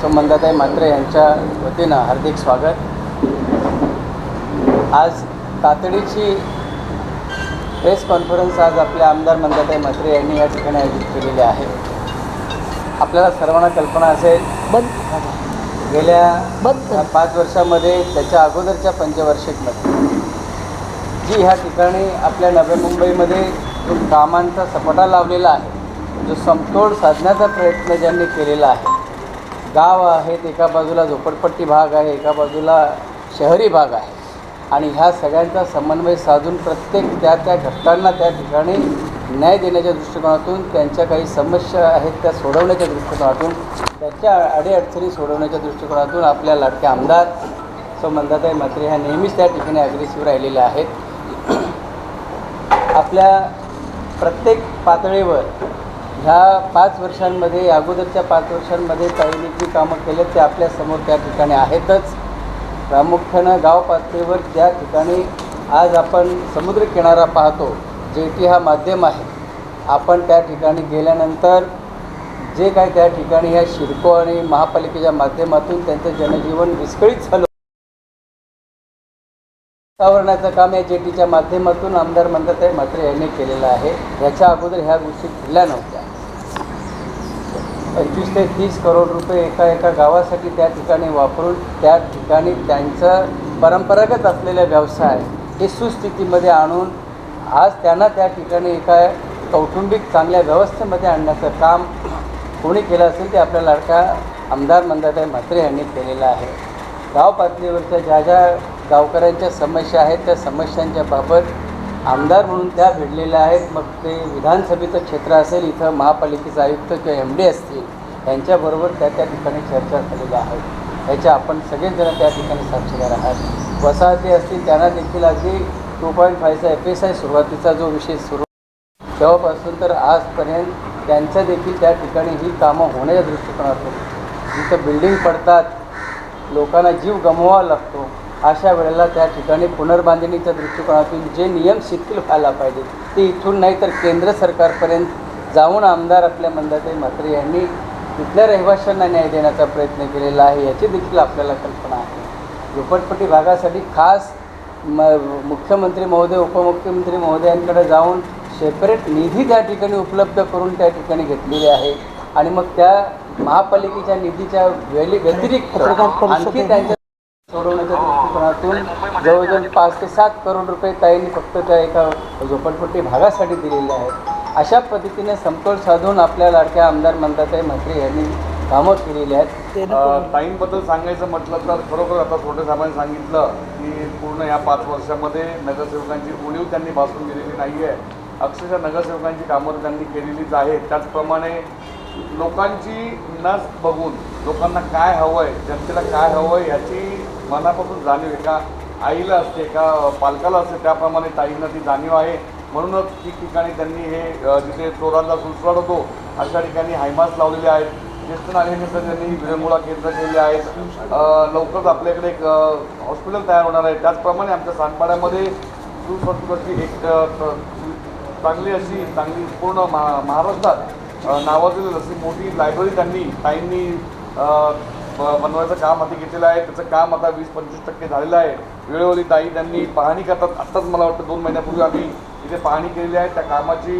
संबंधाताई मात्रे यांच्या वतीनं हार्दिक स्वागत. आज तातडीची प्रेस कॉन्फरन्स आज आपल्या आमदार मंदाताई म्हात्रे यांनी या ठिकाणी आयोजित केलेली आहे. आपल्याला सर्वांना कल्पना असेल बंद. गेल्या पाच वर्षामध्ये त्याच्या अगोदरच्या पंचवार्षिकमध्ये. जी ह्या ठिकाणी आपल्या नव्या मुंबईमध्ये जो कामांचा सपाटा लावलेला आहे जो समतोल साधण्याचा प्रयत्न ज्यांनी केलेला आहे गाव आहेत एका बाजूला झोपडपट्टी भाग आहे एका बाजूला शहरी भाग आहे. आणि ह्या सगळ्यांचा समन्वय साधून प्रत्येक त्या त्या घटकांना त्या ठिकाणी न्याय देण्याच्या दृष्टिकोनातून त्यांच्या काही समस्या आहेत त्या सोडवण्याच्या दृष्टिकोनातून त्याच्या अडीअडचणी सोडवण्याच्या दृष्टिकोनातून आपल्या लाडक्या आमदार सौ मंदाताई म्हात्रे ह्या नेहमीच त्या ठिकाणी अग्रेसिव्ह राहिलेल्या आहेत. आपल्या प्रत्येक पातळीवर ह्या पाच वर्षांमध्ये अगोदरच्या पाच वर्षांमध्ये ताईंनी जी कामं केलेत ते आपल्यासमोर त्या ठिकाणी आहेतच. प्रामुख्यानं गाव पातळीवर ज्या ठिकाणी आज आपण समुद्रकिनारा पाहतो जेटी हा माध्यम आहे आपण त्या ठिकाणी गेल्यानंतर जे काय त्या ठिकाणी ह्या शिडको आणि महापालिकेच्या माध्यमातून त्यांचं जनजीवन विस्कळीत झालं. वातावरणाचं काम या जेटीच्या माध्यमातून आमदार मंदाताई म्हात्रे यांनी केलेलं आहे. याच्या अगोदर ह्या गोष्टी घडल्या नव्हत्या. पंचवीस ते तीस करोड रुपये एका एका गावासाठी त्या ठिकाणी वापरून त्या ठिकाणी त्यांचं परंपरागत असलेला व्यवसाय हे सुस्थितीमध्ये आणून आज त्यांना त्या ठिकाणी एका कौटुंबिक चांगल्या व्यवस्थेमध्ये आणण्याचं काम कोणी केलं असेल ते आपल्या लाडका आमदार मंदाताई म्हात्रे यांनी केलेलं आहे. गाव पातळीवरच्या ज्या ज्या गावकऱ्यांच्या समस्या आहेत त्या समस्यांच्या बाबत आमदार म्हणून त्या भिडलेल्या आहेत. मग ते विधानसभेचं क्षेत्र असेल इथं महापालिकेचे आयुक्त किंवा एम डी असतील यांच्याबरोबर त्या त्या ठिकाणी चर्चा झालेल्या आहेत याच्या आपण सगळेजण त्या ठिकाणी साक्षीदार आहात. वसाहती असतील त्यांना देखील अगदी टू पॉईंट फायचा एफ एस आय सुरुवातीचा जो विषय सुरू तेव्हापासून तर आजपर्यंत त्यांचं देखील त्या ठिकाणी ही कामं होण्याच्या दृष्टिकोनातून. जिथं बिल्डिंग पडतात लोकांना जीव गमवावा लागतो. अशा वेळेला त्या ठिकाणी पुनर्बांधणीच्या दृष्टिकोनातून जे नियम शिथिल व्हायला पाहिजे ते इथून नाही तर केंद्र सरकारपर्यंत जाऊन आमदार आपल्या मंदाताई म्हात्रे यांनी तिथल्या रहिवाशांना न्याय देण्याचा प्रयत्न केलेला आहे याची देखील आपल्याला कल्पना आहे. झोपडपट्टी भागासाठी खास म मुख्यमंत्री महोदय उपमुख्यमंत्री महोदयांकडे जाऊन सेपरेट निधी त्या ठिकाणी उपलब्ध करून त्या ठिकाणी घेतलेले आहे. आणि मग त्या महापालिकेच्या निधीच्या वेळी व्यतिरिक्त आणखी त्यांच्या सोडवण्याच्या दृष्टिकोनातून जवळजवळ पाच ते सात करोड रुपये ताईंनी फक्त त्या एका झोपडपट्टी भागासाठी दिलेले आहेत. अशा पद्धतीने समतोल साधून आपल्या लाडक्या आमदार मंदाताई म्हात्रे यांनी कामं केलेली आहेत. ताईंबद्दल सांगायचं म्हटलं तर खरोखर आता छोटे साहेबांनी सांगितलं की पूर्ण या पाच वर्षामध्ये नगरसेवकांची उणीव त्यांनी भासून दिलेली नाही आहे. अक्षरशः नगरसेवकांची कामं त्यांनी केलेलीच आहेत. त्याचप्रमाणे लोकांची नस बघून लोकांना काय हवं आहे जनतेला काय हवं आहे याची मनापासून जाणीव एका आईला असते एका पालकाला असते? त्याप्रमाणे ताईंना ती जाणीव आहे. म्हणूनच ठिकठिकाणी त्यांनी हे जिथे चोरांचा सुळसुळाट होतो अशा ठिकाणी हायमास लावलेले आहेत. ज्येष्ठ नागरिकांचं त्यांनी विरंगुळा केंद्र केले आहेत. लवकरच आपल्याकडे एक हॉस्पिटल तयार होणार आहे. त्याचप्रमाणे आमच्या सांडपाड्यामध्ये सुसंस्कृतची एक चांगली अशी चांगली पूर्ण महा महाराष्ट्रात नावाजलेली अशी मोठी लायब्ररी त्यांनी ताईंनी बनवायचं काम हाती घेतलेलं आहे. त्याचं काम आता वीस पंचवीस टक्के झालेलं आहे. वेळोवेळी ताई त्यांनी पाहणी करतात. आत्ताच मला वाटतं दोन महिन्यापूर्वी आम्ही इथे पाहणी केलेली आहे. त्या कामाची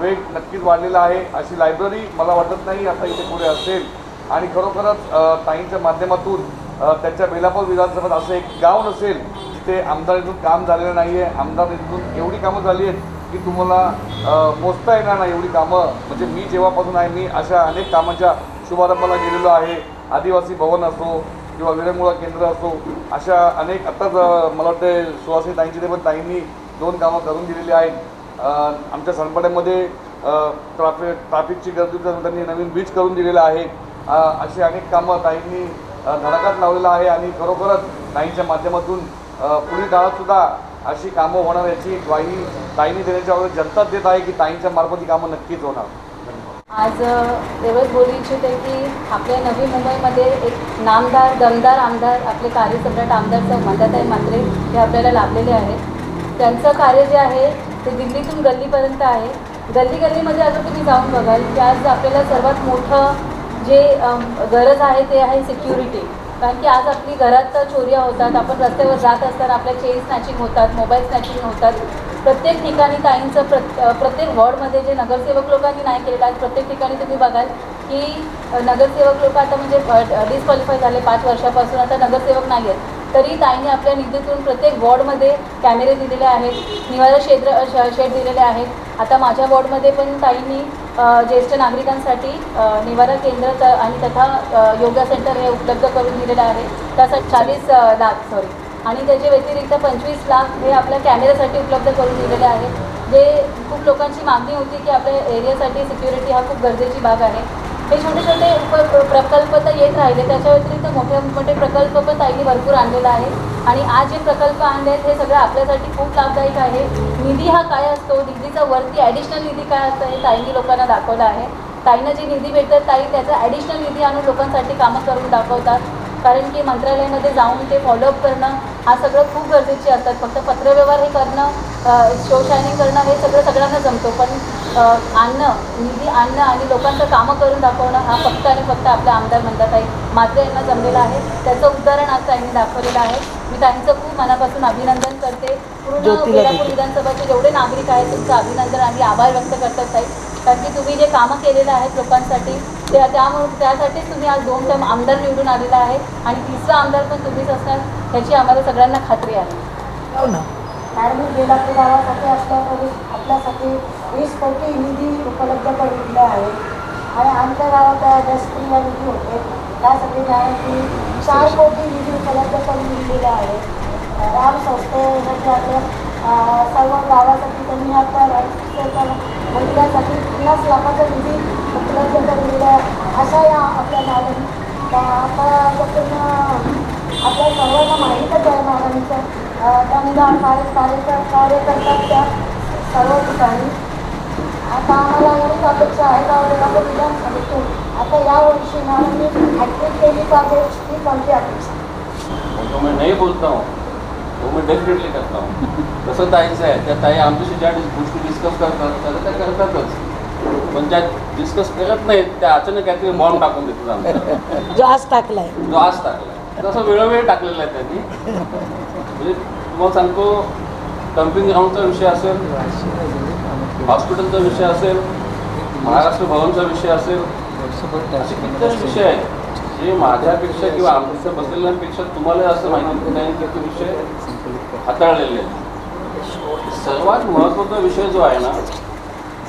वेग नक्कीच वाढलेला आहे. अशी लायब्ररी मला वाटत नाही आता इथे पुढे असेल. आणि खरोखरच ताईंच्या माध्यमातून त्याच्या त्यांच्या बेलापूर विधानसभेत असं एक गाव नसेल जिथे आमदार काम झालेलं नाही आहे आमदार एवढी कामं झाली आहेत की तुम्हाला मोजता येणार नाही एवढी कामं. म्हणजे मी जेव्हापासून आहे मी अशा अनेक कामांच्या शुभारंभाला गेलेलो आहे. आदिवासी भवन असो किंवा विरंगुळा केंद्र असो अशा अनेक आत्ताच मला वाटते सुहासिनी ताईंची ते पण ताईंनी दोन कामं करून दिलेली आहेत. आमच्या सणपाड्यामध्ये ट्राफिक ट्राफिकची गर्दी त्यांनी नवीन बीच करून दिलेलं आहे. अशी अनेक कामं ताईंनी धडाकात लावलेलं आहे आणि खरोखरच ताईंच्या माध्यमातून पुढील काळातसुद्धा अशी कामं होणार याची ग्वाही ताईंनी देण्याच्या अगोदर जनताच देत आहे की ताईंच्या मार्फत ही कामं नक्कीच होणार. आज एवढंच बोलू इच्छिते की आपल्या नवी मुंबईमध्ये एक नामदार दमदार आमदार आपले कार्यसम्राट आमदार सौ मंदाताई म्हात्रे हे आपल्याला लाभलेले आहेत. त्यांचं कार्य जे आहे ते दिल्लीतून गल्लीपर्यंत आहे. गल्ली गल्लीमध्ये अजून तुम्ही जाऊन बघाल की आज आपल्याला सर्वात मोठं जे गरज आहे ते आहे सिक्युरिटी कारण की आज आपली घरात चोऱ्या होतात आपण रस्त्यावर जात असताना आपल्या चेन स्नॅचिंग होतात मोबाईल स्नॅचिंग होतात. प्रत्येक ठिकाणी ताईंचं प्र प्रत्येक वॉर्डमध्ये जे नगरसेवक लोकांनी नाही केलेलं आहे प्रत्येक ठिकाणी तुम्ही बघाल की नगरसेवक लोक आता म्हणजे डिस्क्वालिफाय झाले पाच वर्षापासून आता नगरसेवक नाही आहेत. तरी ताईंनी आपल्या निधीतून प्रत्येक वॉर्डमध्ये कॅमेरे दिलेले आहेत निवारा क्षेत्र श- शेड दिलेले आहेत. आता माझ्या वॉर्डमध्ये पण ताईंनी ज्येष्ठ नागरिकांसाठी निवारा केंद्र आणि तथा योगा सेंटर हे उपलब्ध करून दिलेलं आहे. त्यासाठी चाळीस लाख सॉरी आणि त्याच्या व्यतिरिक्त पंचवीस लाख हे आपल्या कॅमेऱ्यासाठी उपलब्ध करून दिलेले आहे जे खूप लोकांची मागणी होती की आपल्या एरियासाठी सिक्युरिटी हा खूप गरजेची भाग आहे. हे छोटे छोटे उप प्रकल्प तर येत राहिले. त्याच्या व्यतिरिक्त मोठे मोठे प्रकल्प पण ताईंनी भरपूर आणलेला आहे. आणि आज जे प्रकल्प आणले आहेत हे सगळं आपल्यासाठी खूप लाभदायक आहे. निधी हा काय असतो? निधीचा वरती ॲडिशनल निधी काय असतं हे ताईंनी लोकांना दाखवलं आहे. ताईनं जी निधी भेटतात ताई त्याचा ॲडिशनल निधी आणून लोकांसाठी कामं करून दाखवतात. कारण की मंत्रालयामध्ये जाऊन ते फॉलोअप करणं हा सगळं खूप गरजेचे असतात फक्त पत्रव्यवहार हे करणं शो शायनिंग करणं हे सगळं सगळ्यांना जमतो. पण आणणं निधी आणणं आणि लोकांचं कामं करून दाखवणं हा फक्त आणि फक्त आपल्या आमदार म्हणतात आहे मात्र यांना जमलेलं आहे. त्याचं उदाहरण आज त्यांनी दाखवलेलं आहे. मी त्यांचं खूप मनापासून अभिनंदन करते. पूर्ण देखील. विधानसभाचे जेवढे नागरिक आहेत तुमचं अभिनंदन आणि आभार व्यक्त करतात ताई. कारण की तुम्ही जे कामं केलेलं आहेत लोकांसाठी त्या त्यामुळे त्यासाठीच तुम्ही आज दोन टर्म आमदार निवडून आलेला आहे आणि तिसरा आमदार पण तुम्हीच असणार ह्याची आम्हाला सगळ्यांना खात्री आहे. हो ना. गावासाठी असल्या तरी आपल्यासाठी वीस कोटी निधी उपलब्ध करून दिला आहे. आणि आमच्या गावात डस्टबिनला निधी होते. त्यासाठी चार कोटी निधी उपलब्ध करून दिलेला आहे. राम संस्थेसाठी आपल्या अं, सर्व गावासाठी त्यांनी आपल्या राष्ट्रीय मंदिरासाठी पन्नास लाखाचा निधी आहे अशा या आपल्या आता त्यातून आपल्या सर्वांना माहीतच आहे मॅडमचं दमदार कार्य कार्य कार्य त्या सर्व ठिकाणी. आता आम्हाला एवढीच अपेक्षा आहे का? वेळापूर विधानसभेतून आता यावर्षी मॅडमनी हॅट्रिक केली पाहिजे हीच आमची अपेक्षा. तो मैं नहीं बोलता हूँ. वो मैं डेफिनेटली करता हूँ. तसं ताईचं आहे. त्या ताई आमच्याशी ज्या गोष्टी डिस्कस करतात त्या त्या करतातच. पण ज्या डिस्कस करत नाहीत त्या अचानक काहीतरी बॉम्ब टाकून देतात आमच्या. जो आज टाकलाय. जो आज टाकला तसं वेळोवेळी टाकलेला आहे त्यांनी. म्हणजे तुम्हाला सांगतो डम्पिंग ग्राउंडचा विषय असेल हॉस्पिटलचा विषय असेल महाराष्ट्र भवनचा विषय असेल असे कित्येक विषय आहेत. जे माझ्यापेक्षा किंवा आमच्या बसलेल्यांपेक्षा तुम्हाला असं माहिती नाही की ते विषय हाताळलेले आहेत सर्वात महत्त्वाचा विषय जो आहे ना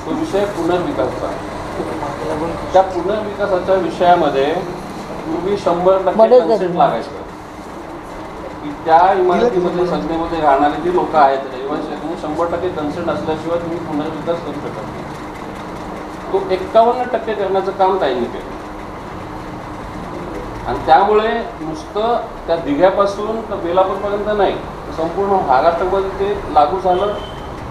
तो विषय पुनर्विकासचा त्या पुनर्विकासाच्या विषयामध्ये पूर्वी शंभर टक्के. लागायचं. की त्या इमारतीमध्ये संस्थेमध्ये राहणारी जी लोक आहेत रहिवासी त्यांनी शंभर टक्के कन्सेंट असल्याशिवाय तुम्ही पुनर्विकास करू शकत नाही. तो एक्कावन्न टक्के करण्याचं काम ताईंनी केलं. आणि त्यामुळे नुसतं त्या दिघ्यापासून तर बेलापूरपर्यंत नाही संपूर्ण महाराष्ट्रामध्ये ते लागू झालं.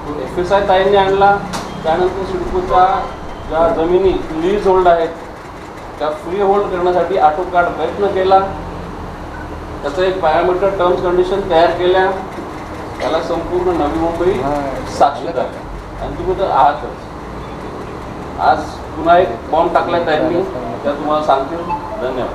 तो एफ एस आय ताईंनी आणला. त्यानंतर सिडकोच्या ज्या जमिनी लीज होल्ड आहेत त्या फ्री होल्ड करण्यासाठी आटोकाट प्रयत्न केला. त्याचं एक पॅरामीटर टर्म्स कंडिशन तयार केल्या. त्याला संपूर्ण नवी मुंबई साक्षीदार. आहे. आणि तुम्ही तर आहातच. आज पुन्हा एक बॉम्ब टाकलाय त्यांनी. त्या तुम्हाला सांगतील. धन्यवाद.